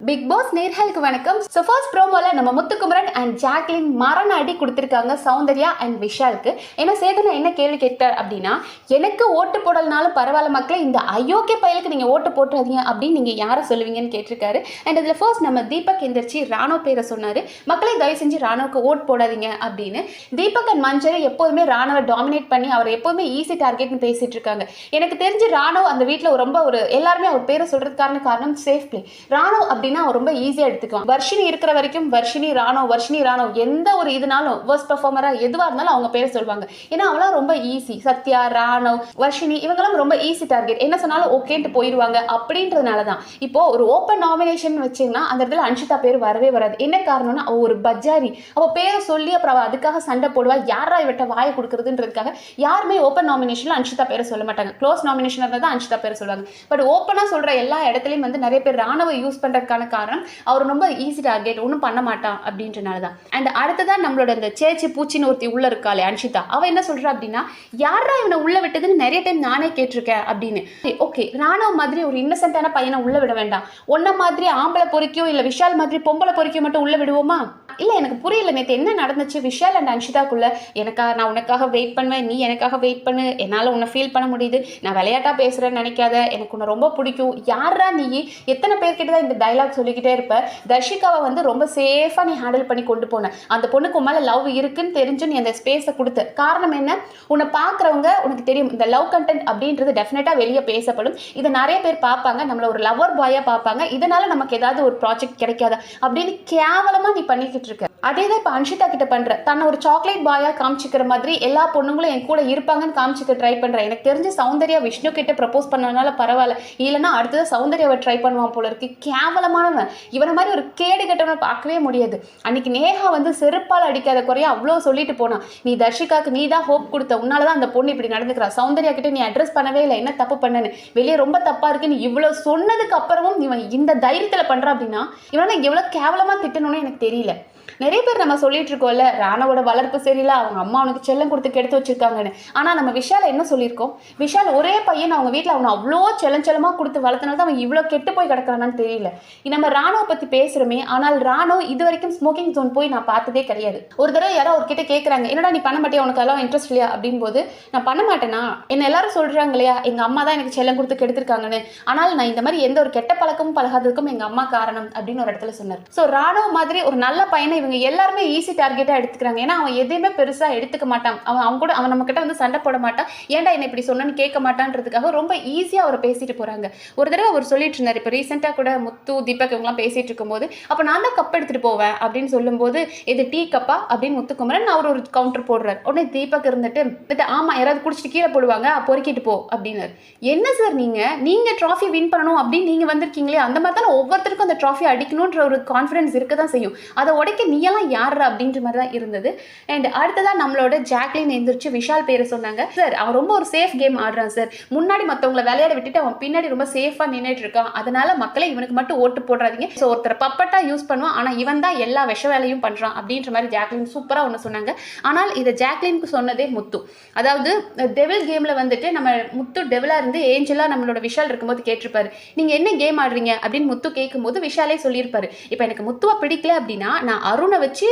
Big pass நேர்களுக்கு வணக்கம். So first ப்ரோமோல நம்ம முத்துக்குமரன் அண்ட் ஜாக்லின் மரண அடி கொடுத்துருக்காங்க சௌந்தர்யா அண்ட் விஷாலுக்கு. ஏன்னா சேதனா என்ன கேள்வி கேட்டார் அப்படின்னா எனக்கு ஓட்டு போடலனாலும் பரவாயில்ல மக்களை இந்த அயோக்கிய பயலுக்கு நீங்கள் ஓட்டு போட்டுறாதீங்க அப்படின்னு நீங்கள் யாரை சொல்லுவீங்கன்னு கேட்டிருக்காரு. அண்ட் இதில் ஃபர்ஸ்ட் நம்ம தீபக் எந்திரிச்சு ராணோ பேரை சொன்னார். மக்களே தயவு செஞ்சு ராணுவுக்கு ஓட் போடாதீங்க அப்படின்னு. தீபக் அண்ட் மஞ்சரை எப்போதுமே ராணுவை டாமினேட் பண்ணி அவர் எப்போதுமே ஈஸி டார்கெட்னு பேசிட்டு இருக்காங்க. எனக்கு தெரிஞ்சு ராணோ அந்த வீட்டில் ரொம்ப ஒரு எல்லாருமே அவர் பேரை சொல்கிறதுக்கான காரணம் சேஃப் பிளே அப்படி அப்படின்னா ரொம்ப ஈஸியாக எடுத்துக்குவான். வர்ஷினி இருக்கிற வரைக்கும் வர்ஷினி ராணோ வர்ஷினி ராணோ எந்த ஒரு இதுனாலும் வேர்ஸ்ட் பெர்ஃபார்மராக எதுவாக இருந்தாலும் அவங்க பேரை சொல்லுவாங்க. ஏன்னா அவளாம் ரொம்ப ஈஸி சத்யா ராணவ் வர்ஷினி இவங்கெல்லாம் ரொம்ப ஈஸி டார்கெட் என்ன சொன்னாலும் ஓகேன்ட்டு போயிடுவாங்க அப்படின்றதுனால தான் இப்போ ஒரு ஓப்பன் நாமினேஷன் வச்சிங்கன்னா அந்த இடத்துல அன்ஷிதா பேர் வரவே வராது. என்ன காரணம்னா அவ ஒரு பஜாரி. அவள் பேரை சொல்லி அப்புறம் அவ அதுக்காக சண்டை போடுவா. யாரா இவட்ட வாயை கொடுக்குறதுன்றதுக்காக யாருமே ஓப்பன் நாமினேஷனில் அன்ஷிதா பேரை சொல்ல மாட்டாங்க. க்ளோஸ் நாமினேஷன் இருந்தால் தான் அன்ஷிதா பேரை சொல்லுவாங்க. பட் ஓப்பனாக சொல்கிற எல்லா இடத்துலையும் வந்து நிறைய பேர் ராணுவ யூஸ் அதுக்கான காரணம் அவர் ரொம்ப ஈஸி டார்கெட் ஒன்றும் பண்ண மாட்டான் அப்படின்றனால தான் அண்ட் அடுத்ததான் நம்மளோட அந்த சேச்சி பூச்சின்னு ஒருத்தி உள்ள இருக்காளே அன்ஷிதா. அவள் என்ன சொல்றா அப்படின்னா யாரா இவனை உள்ள விட்டதுன்னு நிறைய டைம் நானே கேட்டிருக்கேன் அப்படின்னு. ஓகே நானும் மாதிரி ஒரு இன்னசென்ட்டான பையனை உள்ள விட வேண்டாம். ஒன்றை மாதிரி ஆம்பளை பொறிக்கோ இல்லை விஷால் மாதிரி பொம்பளை பொறிக்கோ மட்டும் உள்ள விடுவோமா? இல்லை எனக்கு புரியல. நேற்று என்ன நடந்துச்சு? விஷால் அண்ட் அன்ஷிதாக்குள்ள எனக்காக நான் உனக்காக வெயிட் பண்ணுவேன். நீ எனக்காக வெயிட் பண்ணு. என்னால் உன்னை ஃபீல் பண்ண முடியுது. நான் விளையாட்டாக பேசுகிறேன்னு நினைக்காத. எனக்கு உன்னை ரொம்ப பிடிக்கும். யாரா நீ? எத்தனை பேர்கிட்ட தான் இந்த டைலாக் சொல்லிக்கிட்டே இருப்ப தர்ஷிகாவை வந்து ரொம்ப சேஃபாக நீ ஹேண்டில் பண்ணி கொண்டு போன. அந்த பொண்ணுக்கு மேலே லவ் இருக்குன்னு தெரிஞ்சு நீ அந்த ஸ்பேஸை கொடுத்த. காரணம் என்ன? உன்னை பார்க்குறவங்க உனக்கு தெரியும். இந்த லவ் கண்டென்ட் அப்படின்றது டெஃபினட்டாக வெளியே பேசப்படும். இதை நிறைய பேர் பார்ப்பாங்க. நம்மள ஒரு லவர் பாயாக பார்ப்பாங்க. இதனால நமக்கு ஏதாவது ஒரு ப்ராஜெக்ட் கிடைக்காதா? அப்படின்னு கேவலமாக நீ பண்ணிக்கிட்டு இருக்க. அதே தான் இப்போ அன்ஷிதா கிட்ட பண்ணுறேன் தன்னை ஒரு சாக்லேட் பாயாக காமிச்சிக்கிற மாதிரி எல்லா பொண்ணுங்களும் என் கூட இருப்பாங்கன்னு காமிச்சிக்க ட்ரை பண்ணுறேன் எனக்கு தெரிஞ்ச சௌந்தர்யா விஷ்ணு கிட்ட ப்ரப்போஸ் பண்ணனால பரவாயில்ல. இல்லைன்னா அடுத்தது சௌந்தர்யாவை ட்ரை பண்ணுவான் போல இருக்கு. கேவலமானவன். இவனை மாதிரி ஒரு கேடு கட்டவனை பார்க்கவே முடியாது. அன்னைக்கு நேஹா வந்து செருப்பால் அடிக்காத குறையா அவ்வளோ சொல்லிட்டு போனான் நீ தர்ஷிகாக்கு நீ தான் ஹோப் கொடுத்த. உன்னால தான் அந்த பொண்ணு இப்படி நடந்துக்கிறா. சௌந்தர்யா கிட்ட நீ அட்ரஸ் பண்ணவே இல்லை. என்ன தப்பு பண்ணனு வெளியே ரொம்ப தப்பா இருக்குன்னு இவ்வளோ சொன்னதுக்கு அப்புறமும் இவன் இந்த தைரியத்தில் பண்ணுறான் அப்படின்னா இவனை எவ்வளோ கேவலமாக திட்டணும்னு எனக்கு தெரியல. நிறைய பேர் நம்ம சொல்லிட்டு இருக்கோம்ல ராணாவோட வளர்ப்பு சரியில்லை அவங்க அம்மா அவனுக்கு செல்லம் கொடுத்து கெடுத்து வச்சிருக்காங்கன்னு. ஆனால் நம்ம விஷால என்ன சொல்லியிருக்கோம்? விஷால் ஒரே பையன் அவங்க வீட்டில் அவனை அவ்வளோ செல்லம் செல்லமாக கொடுத்து வளர்த்தனால தான் அவன் இவ்வளோ கெட்டு போய் கிடக்கிறானான்னு தெரியல. நம்ம ராணுவ பற்றி பேசுகிறோமே ஆனால் ராணுவ இது வரைக்கும் ஸ்மோக்கிங் ஜோன் போய் நான் பார்த்ததே கிடையாது. ஒரு தடவை யாரோ அவர்கிட்ட கேட்குறாங்க என்னடா நீ பண்ண மாட்டியா? உனக்கு அதெல்லாம் இன்ட்ரெஸ்ட் இல்லையா? அப்படின் போது நான் பண்ண மாட்டேனா? என்ன எல்லாரும் சொல்கிறாங்க இல்லையா எங்கள் அம்மா தான் எனக்கு செல்லம் கொடுத்து கெடுத்திருக்காங்கன்னு. ஆனால் நான் இந்த மாதிரி எந்த ஒரு கெட்ட பழக்கமும் பழகாததுக்கும் எங்கள் அம்மா காரணம் அப்படின்னு ஒரு இடத்துல சொன்னார். ஸோ ராணுவ மாதிரி ஒரு நல்ல பையனை இவங்க எல்லாருமே ஈஸி டார்கெட்டாக எடுத்துக்கிறாங்க. ஏன்னா அவன் எதையுமே பெருசாக எடுத்துக்க மாட்டான். அவன் அவங்க கூட அவன் நம்ம கிட்ட வந்து சண்டை போட மாட்டான். ஏன்டா என்ன இப்படி சொன்னேன்னு கேட்க மாட்டான்றதுக்காக ரொம்ப ஈஸியாக அவரை பேசிட்டு போகிறாங்க ஒரு தடவை அவர் சொல்லிட்டு இருந்தார். இப்போ ரீசெண்டாக கூட முத்து தீபக் இவங்கலாம் பேசிட்டு இருக்கும்போது அப்போ நான் தான் கப் எடுத்துட்டு போவேன் அப்படின்னு சொல்லும்போது இது டீ கப்பா அப்படின்னு முத்துக்குமரன் அவர் ஒரு கவுண்டர் போடுறாரு. உடனே தீபக் இருந்துட்டு வந்துட்டு ஆமாம் யாராவது குடிச்சிட்டு கீழே போடுவாங்க பொறுக்கிட்டு போ அப்படின்னாரு. என்ன சார் நீங்கள் நீங்கள் ட்ராஃபி வின் பண்ணணும் அப்படின்னு நீங்கள் வந்திருக்கீங்களே அந்த மாதிரி தானே ஒவ்வொருத்தருக்கும் அந்த ட்ராஃபி அடிக்கணுன்ற ஒரு கான்ஃபிடன்ஸ் இருக்க தான் செய்யும். அதை உடைக்க நீயெல்லாம் யார் அப்படின்ற மாதிரி தான் இருந்தது. அண்ட் அடுத்ததான் நம்மளோட ஜாக்லின் எந்திரிச்சு விஷால் பேரை சொன்னாங்க. சார் அவன் ரொம்ப ஒரு சேஃப் கேம் ஆடுறான் சார் முன்னாடி மற்றவங்கள விளையாட விட்டுட்டு அவன் பின்னாடி ரொம்ப சேஃபாக நின்றுட்டு இருக்கான். அதனால மக்களை இவனுக்கு மட்டும் ஓட்டு போடுறாதீங்க. ஸோ ஒருத்தர் பப்பட்டா யூஸ் பண்ணுவான் ஆனால் இவன் தான் எல்லா விஷ வேலையும் பண்ணுறான் அப்படின்ற மாதிரி ஜாக்லின் சூப்பராக ஒன்று சொன்னாங்க. ஆனால் இதை ஜாக்லினுக்கு சொன்னதே முத்து. அதாவது டெவில் கேமில் வந்துட்டு நம்ம முத்து டெவிலாக இருந்து ஏஞ்சலாக நம்மளோட விஷால் இருக்கும்போது கேட்டிருப்பாரு. நீங்கள் என்ன கேம் ஆடுறீங்க? அப்படின்னு முத்து கேட்கும்போது விஷாலே சொல்லியிருப்பாரு. இப்போ எனக்கு முத்துவை பிடிக்கல அப்படின்னா நான் அருணை வச்சு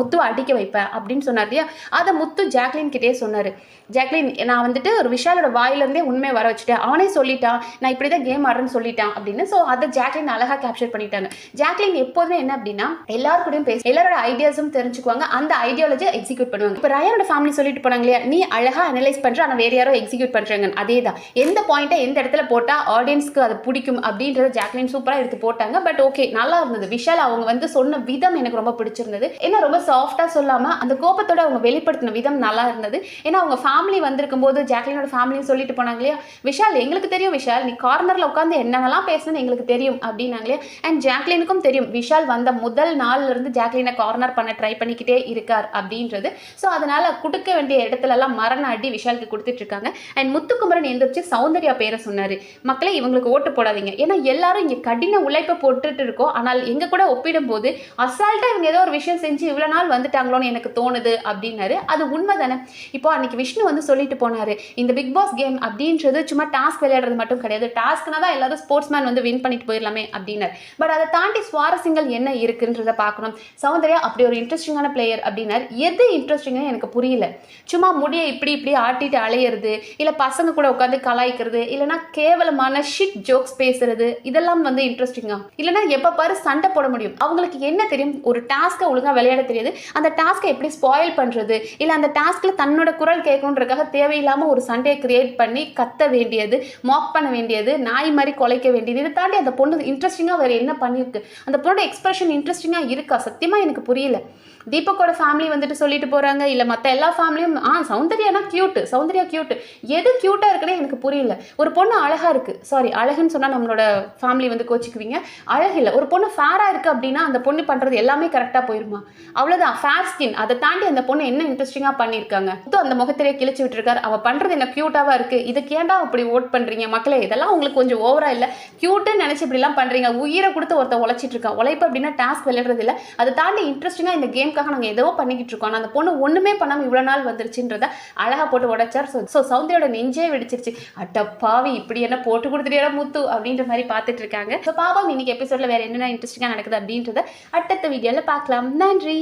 முத்துவை அடிக்க வைப்பேன் அப்படின்னு சொன்னார் இல்லையா? அதை முத்து ஜாக்லின் கிட்டே சொன்னார். ஜாக்லின் நான் வந்துட்டு ஒரு விஷாலோட வாயிலேருந்தே உண்மையை வர வச்சுட்டேன். அவனே சொல்லிட்டான் நான் இப்படி தான் கேம் ஆடுறேன்னு சொல்லிட்டான் அப்படின்னு. ஸோ அதை ஜாக்லின் அழகாக கேப்சர் பண்ணிட்டாங்க. ஜாக்லின் எப்போதுமே என்ன அப்படின்னா எல்லாருக்கூடையும் பேச எல்லாரோட ஐடியாஸும் தெரிஞ்சுக்குவாங்க. அந்த ஐடியாலஜி எக்ஸிக்யூட் பண்ணுவாங்க. இப்போ ரயானோட ஃபேமிலி சொல்லிட்டு போனாங்க இல்லையா? நீ அழகாக அனலைஸ் பண்ணுற ஆனால் வேறு யாரோ எக்ஸிக்யூட் பண்ணுறாங்க அதே தான் எந்த பாயிண்ட்டை எந்த இடத்துல போட்டால் ஆடியன்ஸ்க்கு அது பிடிக்கும் அப்படின்றத ஜாக்லின் சூப்பராக எடுத்து போட்டாங்க. பட் ஓகே நல்லா இருந்தது. விஷால் அவங்க வந்து சொன்ன விதம் எனக்கு ரொம்ப பிடிக்கும் பிடிச்சிருந்தது. ஏன்னா ரொம்ப சாஃப்டாக சொல்லாமல் அந்த கோபத்தோட அவங்க வெளிப்படுத்தின விதம் நல்லா இருந்தது. ஏன்னா அவங்க ஃபேமிலி வந்திருக்கும் போது ஜாக்லினோட ஃபேமிலின்னு சொல்லிட்டு போனாங்க இல்லையா? விஷால் எங்களுக்கு தெரியும் விஷால். நீ கார்னரில் உட்காந்து என்னவெல்லாம் பேசணும்னு எங்களுக்கு தெரியும் அப்படின்னாங்களே அண்ட் ஜாக்லினுக்கும் தெரியும். விஷால் வந்த முதல் நாள்ல இருந்து ஜாக்லினை கார்னர் பண்ண ட்ரை பண்ணிக்கிட்டே இருக்கார் அப்படின்றது. ஸோ அதனால் கொடுக்க வேண்டிய இடத்துலலாம் மரண அடி விஷாலுக்கு கொடுத்துட்ருக்காங்க அண்ட் முத்துக்குமரன் எந்திரிச்சு சௌந்தர்யா பேரை சொன்னார். மக்களே இவங்களுக்கு ஓட்டு போடாதீங்க. ஏன்னா எல்லாரும் இங்கே கடின உழைப்பை போட்டுட்டு இருக்கோம். ஆனால் எங்கள் கூட ஒப்பிடும்போது அசால்ட்டாக இவங்க ஏதோ ஒரு விஷயம் செஞ்சு இவ்வளோ நாள் வந்துட்டாங்களோன்னு எனக்கு தோணுது அப்படின்னாரு. அது உண்மை தானே இப்போ அன்னைக்கு விஷ்ணு வந்து சொல்லிட்டு போனாரு இந்த பிக் பாஸ் கேம் அப்படின்றது சும்மா டாஸ்க் விளையாடுறது மட்டும் கிடையாது டாஸ்க்னா தான் எல்லாரும் ஸ்போர்ட்ஸ் மேன் வந்து வின் பண்ணிட்டு போயிடலாமே அப்படின்னாரு. பட் அதை தாண்டி சுவாரஸ்யங்கள் என்ன இருக்குன்றத பார்க்கணும். சௌந்தர்யா அப்படி ஒரு இன்ட்ரெஸ்டிங்கான பிளேயர் அப்படின்னார். எது இன்ட்ரெஸ்டிங்னு எனக்கு புரியல. சும்மா முடியை இப்படி இப்படி ஆட்டிட்டு அலையிறது இல்லை பசங்க கூட உட்காந்து கலாய்க்கிறது இல்லைனா கேவலமான ஷிட் ஜோக்ஸ் பேசுறது இதெல்லாம் வந்து இன்ட்ரெஸ்டிங்காக இல்லைனா எப்போ பாரு சண்டை போட முடியும். அவங்களுக்கு என்ன தெரியும்? ஒரு டாஸ்க்கை ஒழுங்காக விளையாட தெரியாது. அந்த டாஸ்க்கை எப்படி ஸ்பாயில் பண்ணுறது இல்லை அந்த டாஸ்கில் தன்னோட குரல் கேட்கணுன்றக்காக தேவையில்லாமல் ஒரு சண்டையை கிரியேட் பண்ணி கத்த வேண்டியது மாக் பண்ண வேண்டியது நாய் மாதிரி குலைக்க வேண்டியது இதை தாண்டி அந்த பொண்ணு இன்ட்ரெஸ்டிங்காக வேறு என்ன பண்ணியிருக்கு? அந்த பொண்ணோட எக்ஸ்பிரஷன் இன்ட்ரெஸ்டிங்காக இருக்கா? சத்தியமாக எனக்கு புரியல. தீபக்கோட ஃபேமிலி வந்துட்டு சொல்லிட்டு போகிறாங்க இல்லை மற்ற எல்லா ஃபேமிலியும் ஆ சௌந்தர்யானா க்யூட்டு சௌந்தர்யா க்யூட்டு எது க்யூட்டாக இருக்குன்னு எனக்கு புரியல. ஒரு பொண்ணு அழகாக இருக்குது சாரி அழகுன்னு சொன்னால் நம்மளோட ஃபேமிலி வந்து கோச்சிக்குவீங்க. அழகில்லை ஒரு பொண்ணு ஃபேராக இருக்குது அப்படின்னா அந்த பொண்ணு பண்ணுறது எல்லாமே கரெக்டாக போயிருமா? அவ்வளோதான் ஃபேர் ஸ்கின் அதை தாண்டி அந்த பொண்ணு என்ன இன்ட்ரெஸ்டிங்காக பண்ணியிருக்காங்க? இது அந்த முகத்திலேயே கிழிச்சு விட்டுருக்காரு. அவள் பண்ணுறது என்ன க்யூட்டாவாக இருக்குது இதுக்கு ஏன்டா அப்படி ஓட் பண்ணுறீங்க மக்களே? இதெல்லாம் உங்களுக்கு கொஞ்சம் ஓவரா இல்லை. க்யூட்டுன்னு நினச்சி இப்படிலாம் பண்ணுறீங்க உயிரை கொடுத்து ஒருத்தர் உழைச்சிட்டு இருக்கான் உழைப்பு அப்படின்னா டாஸ்க் விளையாடுறது இல்லை. அதை தாண்டி இன்ட்ரெஸ்டிங்காக இந்த கேம்க்காக நாங்கள் ஏதோ பண்ணிக்கிட்டு இருக்கோம். ஆனால் அந்த பொண்ணு ஒன்றுமே பண்ணாமல் இவ்வளோ நாள் வந்துருச்சுன்றத அழகாக போட்டு உடைச்சார். ஸோ ஸோ சௌந்தர்யோட நெஞ்சே வெடிச்சிருச்சு. அட்டப்பாவி இப்படி என்ன போட்டு கொடுத்துட்டியா முத்து? அப்படின்ற மாதிரி பார்த்துட்டு இருக்காங்க. ஸோ பாப்போம் இன்னைக்கு எபிசோடில் வேறு என்னென்ன இன்ட்ரெஸ்டிங்காக நடக்குது அப்படின்றத அடுத்த வீடியோவில் பார்க்கலாம். நன்றி.